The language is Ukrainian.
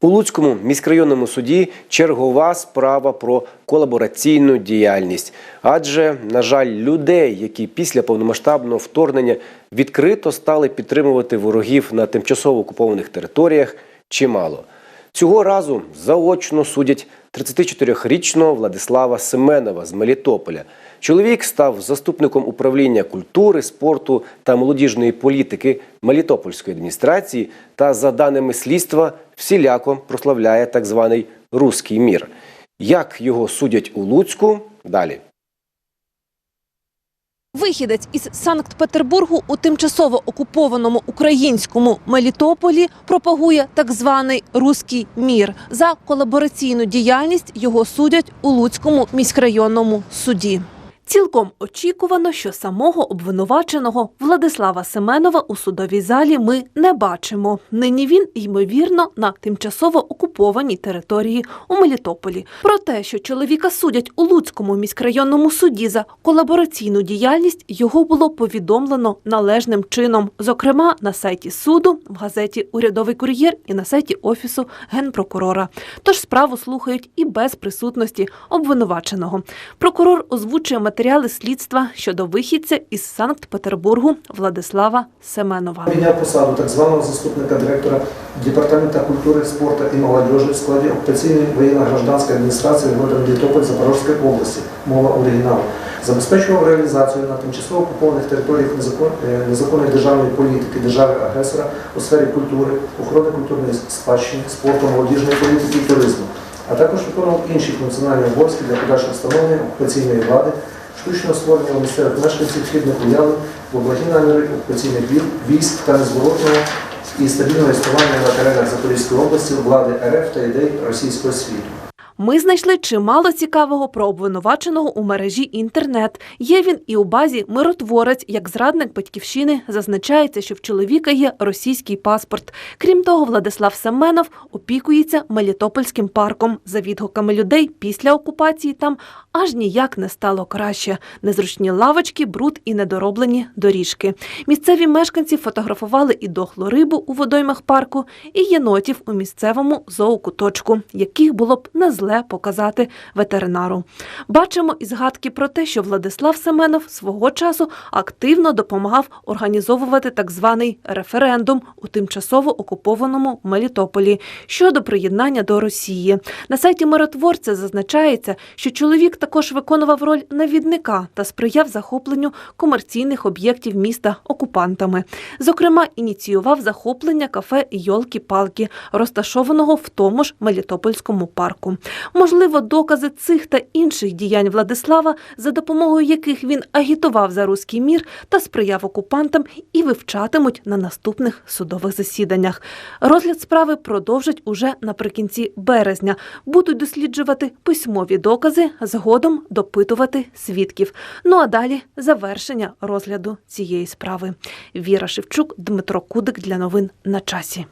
У Луцькому міськрайонному суді чергова справа про колабораційну діяльність. Адже, на жаль, людей, які після повномасштабного вторгнення відкрито стали підтримувати ворогів на тимчасово окупованих територіях, чимало. Цього разу заочно судять 34-річного Владислава Семенова з Мелітополя. Чоловік став заступником управління культури, спорту та молодіжної політики Мелітопольської адміністрації та, за даними слідства, всіляко прославляє так званий руський мір. Як його судять у Луцьку? Далі. Вихідець із Санкт-Петербургу у тимчасово окупованому українському Мелітополі пропагує так званий руський мір. За колабораційну діяльність його судять у Луцькому міськрайонному суді. Цілком очікувано, що самого обвинуваченого Владислава Семенова у судовій залі ми не бачимо. Нині він, ймовірно, на тимчасово окупованій території у Мелітополі. Про те, що чоловіка судять у Луцькому міськрайонному суді за колабораційну діяльність, його було повідомлено належним чином, зокрема на сайті суду, в газеті Урядовий кур'єр і на сайті офісу генпрокурора. Тож справу слухають і без присутності обвинуваченого. Прокурор озвучує матеріали слідства щодо вихідця із Санкт-Петербургу Владислава Семенова. Обійняв посаду так званого заступника директора Департамента культури, спорту і молодежі в складі окупаційної воєнно-гражданської адміністрації города Мелітополь Запорозької області, мова оригіналу, забезпечував реалізацію на тимчасово окупованих територіях е, незаконної державної політики держави-агресора у сфері культури, охорони культурної спадщини, спорту, молодіжної політики і туризму, а також виконував інші функціональні обов'язки для подальшого встановлення окупаційної влади, штучного створення серед мешканців хідних уявлень в облагі наміри окупаційних військ та незворотного і стабільного існування на теренах Запорізької області влади РФ та ідей російського світу. Ми знайшли чимало цікавого про обвинуваченого у мережі інтернет. Є він і у базі миротворець, як зрадник батьківщини. Зазначається, що в чоловіка є російський паспорт. Крім того, Владислав Семенов опікується Мелітопольським парком. За відгуками людей після окупації там аж ніяк не стало краще. Незручні лавочки, бруд і недороблені доріжки. Місцеві мешканці фотографували і дохлу рибу у водоймах парку, і єнотів у місцевому зоокуточку, яких було б не зле показати ветеринару. Бачимо і згадки про те, що Владислав Семенов свого часу активно допомагав організовувати так званий референдум у тимчасово окупованому Мелітополі щодо приєднання до Росії. На сайті миротворця зазначається, що чоловік також виконував роль навідника та сприяв захопленню комерційних об'єктів міста окупантами. Зокрема, ініціював захоплення кафе Йолки-Палки, розташованого в тому ж Мелітопольському парку. Можливо, докази цих та інших діянь Владислава, за допомогою яких він агітував за руський мір та сприяв окупантам, і вивчатимуть на наступних судових засіданнях. Розгляд справи продовжать уже наприкінці березня. Будуть досліджувати письмові докази, згодом допитувати свідків. Ну а далі завершення розгляду цієї справи. Віра Шевчук, Дмитро Кудик для новин на часі.